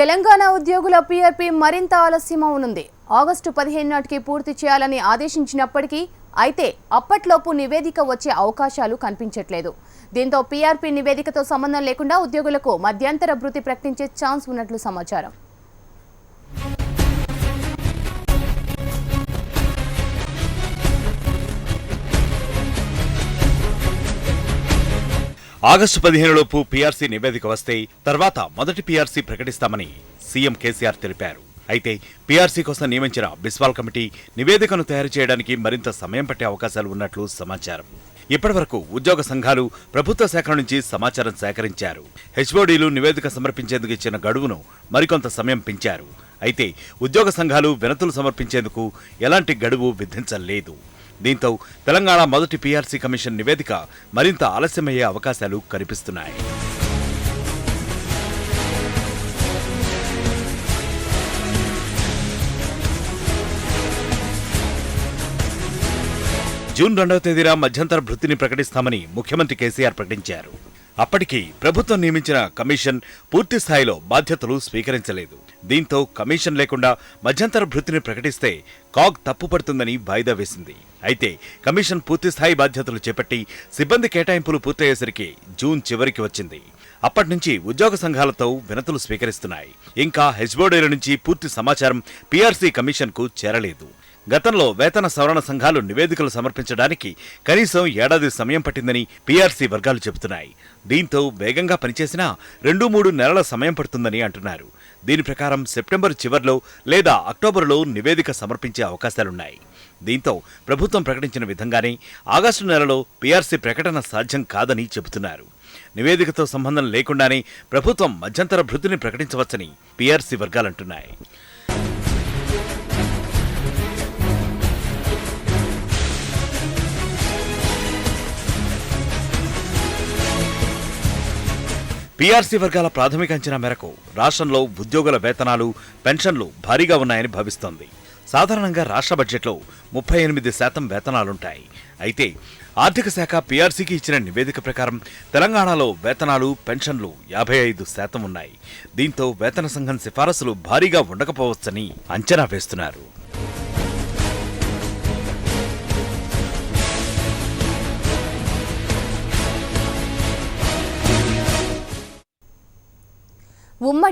తెలంగాణ ఉద్యోగుల పీఆర్పీ మరింత ఆలస్యం అవనుంది ఆగస్టు పదిహేను నాటికి పూర్తి చేయాలని ఆదేశించినప్పటికీ అయితే అప్పట్లోపు నివేదిక వచ్చే అవకాశాలు కనిపించట్లేదు. దీంతో పీఆర్పీ నివేదికతో సంబంధం లేకుండా ఉద్యోగులకు మధ్యంతర భృతి ప్రకటించే ఛాన్స్ ఉన్నట్లు సమాచారం. ఆగస్టు పదిహేనులోపు పీఆర్సీ నివేదిక వస్తే తర్వాత మొదటి పీఆర్సీ ప్రకటిస్తామని సీఎం కేసీఆర్ తెలిపారు. అయితే పీఆర్సీ కోసం నియమించిన బిస్వాల్ కమిటీ నివేదికను తయారు చేయడానికి మరింత సమయం పట్టే అవకాశాలు ఉన్నట్లు సమాచారం. ఇప్పటివరకు ఉద్యోగ సంఘాలు ప్రభుత్వ శాఖల నుంచి సమాచారం సేకరించారు. హెచ్ఓడీలు నివేదిక సమర్పించేందుకు ఇచ్చిన గడువును మరికొంత సమయం పెంచారు. అయితే ఉద్యోగ సంఘాలు వినతులు సమర్పించేందుకు ఎలాంటి గడువు విధించలేదు. దీంతో తెలంగాణ మొదటి పీఆర్సీ కమిషన్ నివేదిక మరింత ఆలస్యమయ్యే అవకాశాలు కనిపిస్తున్నాయి. జూన్ రెండవ తేదీన మధ్యంతర భృతిని ప్రకటిస్తామని ముఖ్యమంత్రి కేసీఆర్ ప్రకటించారు. అప్పటికి ప్రభుత్వం నియమించిన కమిషన్ పూర్తి స్థాయిలో బాధ్యతలు స్వీకరించలేదు. దీంతో కమిషన్ లేకుండా మధ్యంతర భృతిని ప్రకటిస్తే కాగ్ తప్పుపడుతుందని వాయిదా వేసింది. అయితే కమిషన్ పూర్తి స్థాయి బాధ్యతలు చేపట్టి సిబ్బంది కేటాయింపులు పూర్తయ్యేసరికి జూన్ చివరికి వచ్చింది. అప్పటి నుంచి ఉద్యోగ సంఘాలతో వినతులు స్వీకరిస్తున్నాయి. ఇంకా హెచ్బోడీల నుంచి పూర్తి సమాచారం పీఆర్సీ కమిషన్కు చేరలేదు. గతంలో వేతన సవరణ సంఘాలు నివేదికలు సమర్పించడానికి కనీసం ఏడాది సమయం పట్టిందని పీఆర్సీ వర్గాలు చెబుతున్నాయి. దీంతో వేగంగా పనిచేసినా రెండు మూడు నెలల సమయం పడుతుందని అంటున్నారు. దీని ప్రకారం సెప్టెంబర్ చివర్లో లేదా అక్టోబర్లో నివేదిక సమర్పించే అవకాశాలున్నాయి. దీంతో ప్రభుత్వం ప్రకటించిన విధంగానే ఆగస్టు నెలలో పీఆర్సీ ప్రకటన సాధ్యం కాదని చెబుతున్నారు. నివేదికతో సంబంధం లేకుండానే ప్రభుత్వం మధ్యంతర భృతిని ప్రకటించవచ్చని పీఆర్సీ వర్గాలంటున్నాయి పీఆర్సీ వర్గాల ప్రాథమిక అంచనా మేరకు రాష్ట్రంలో ఉద్యోగుల వేతనాలు పెన్షన్లు భారీగా ఉన్నాయని భావిస్తోంది. సాధారణంగా రాష్ట్ర బడ్జెట్లో ముప్పై ఎనిమిది శాతం వేతనాలుంటాయి. అయితే ఆర్థిక శాఖ పీఆర్సీకి ఇచ్చిన నివేదిక ప్రకారం తెలంగాణలో వేతనాలు పెన్షన్లు యాభై ఐదు శాతం ఉన్నాయి. దీంతో వేతన సంఘం సిఫారసులు భారీగా ఉండకపోవచ్చని అంచనా వేస్తున్నారు. 못 말.